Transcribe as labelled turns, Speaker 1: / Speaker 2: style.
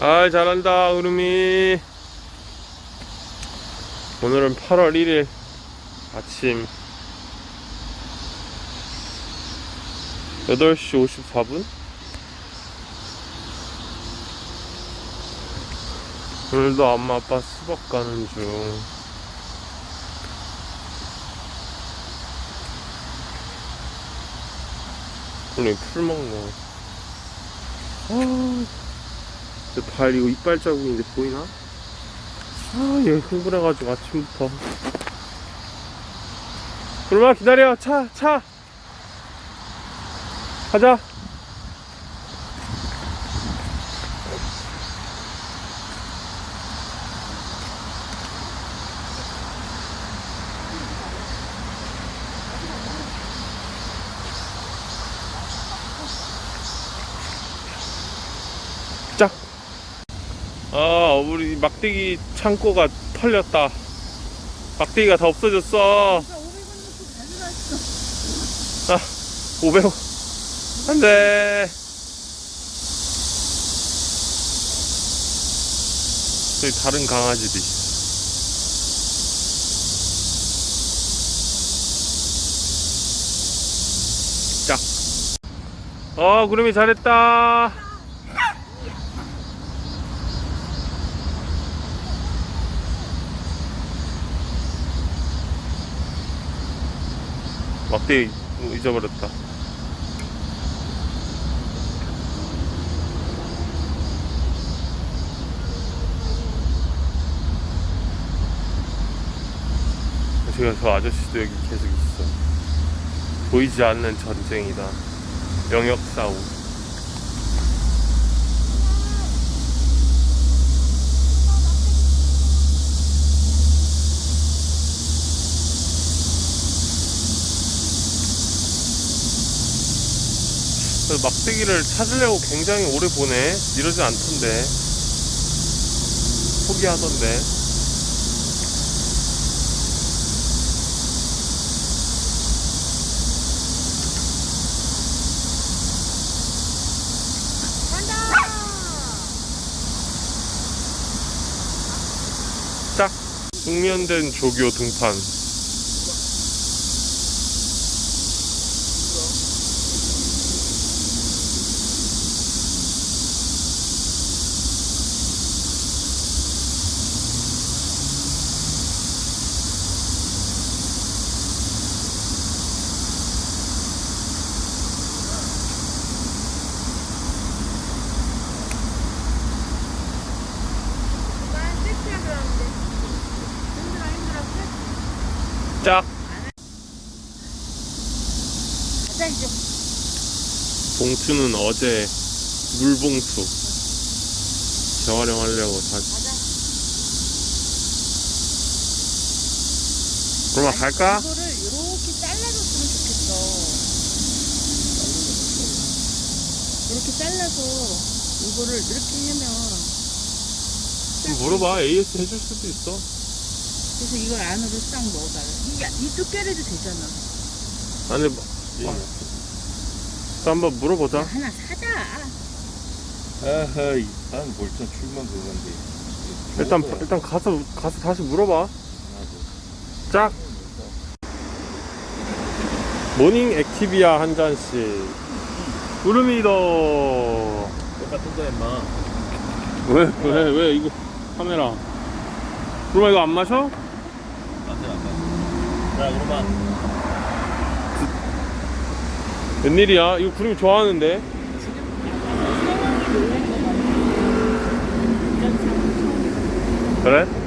Speaker 1: 아 잘한다 구름이 오늘은 8월 1일 아침. 8시 54분? 오늘도 엄마 아빠 수박 가는 중. 오늘 풀 먹네. 아, 내 발 이거 이빨 자국인데 보이나? 아, 얘 흥분해가지고 아침부터. 그러마 기다려, 차, 차. 가자. 아, 우리 막대기 창고가 털렸다. 막대기가 다 없어졌어. 아, 500원. 안 돼. 저기 다른 있어. 짝. 어, 구름이 잘했다. 막대기 잊어버렸다. 제가 저 아저씨도 여기 계속 있어. 보이지 않는 전쟁이다. 영역 싸움. 막대기를 찾으려고 굉장히 오래 보네. 이러지 않던데. 포기하던데. 짝! 숙면된 조교 등판.
Speaker 2: 난 섹시야 그러는데 힘들어 힘들어 가자 이제
Speaker 1: 봉투는 어제 물봉투. 재활용하려고 다시.
Speaker 2: 가자
Speaker 1: 그럼 갈까?
Speaker 2: 이거를 이렇게 잘라줬으면 좋겠어. 이렇게 잘라서 이거를 이렇게 하면
Speaker 1: 좀 물어봐. AS 해줄 수도 있어
Speaker 2: 그래서 이걸 안으로 싹 넣어봐요. 이, 이 두께라도 되잖아.
Speaker 1: 아니 뭐, 또 한번 물어보자.
Speaker 2: 하나 사자.
Speaker 3: 아하이 난 멀쩡 출만 그건데.
Speaker 1: 일단 일단 가서 가서 다시 물어봐. 짝. 모닝 액티비아 한 잔씩. 구름이도
Speaker 3: 똑같은 거 임마.
Speaker 1: 왜 왜 왜 이거 카메라. 구름아 이거 안 마셔?
Speaker 3: 안돼 안돼 자 그러면.
Speaker 1: 웬일이야? 이거 구름이 좋아하는데? 그래? 짝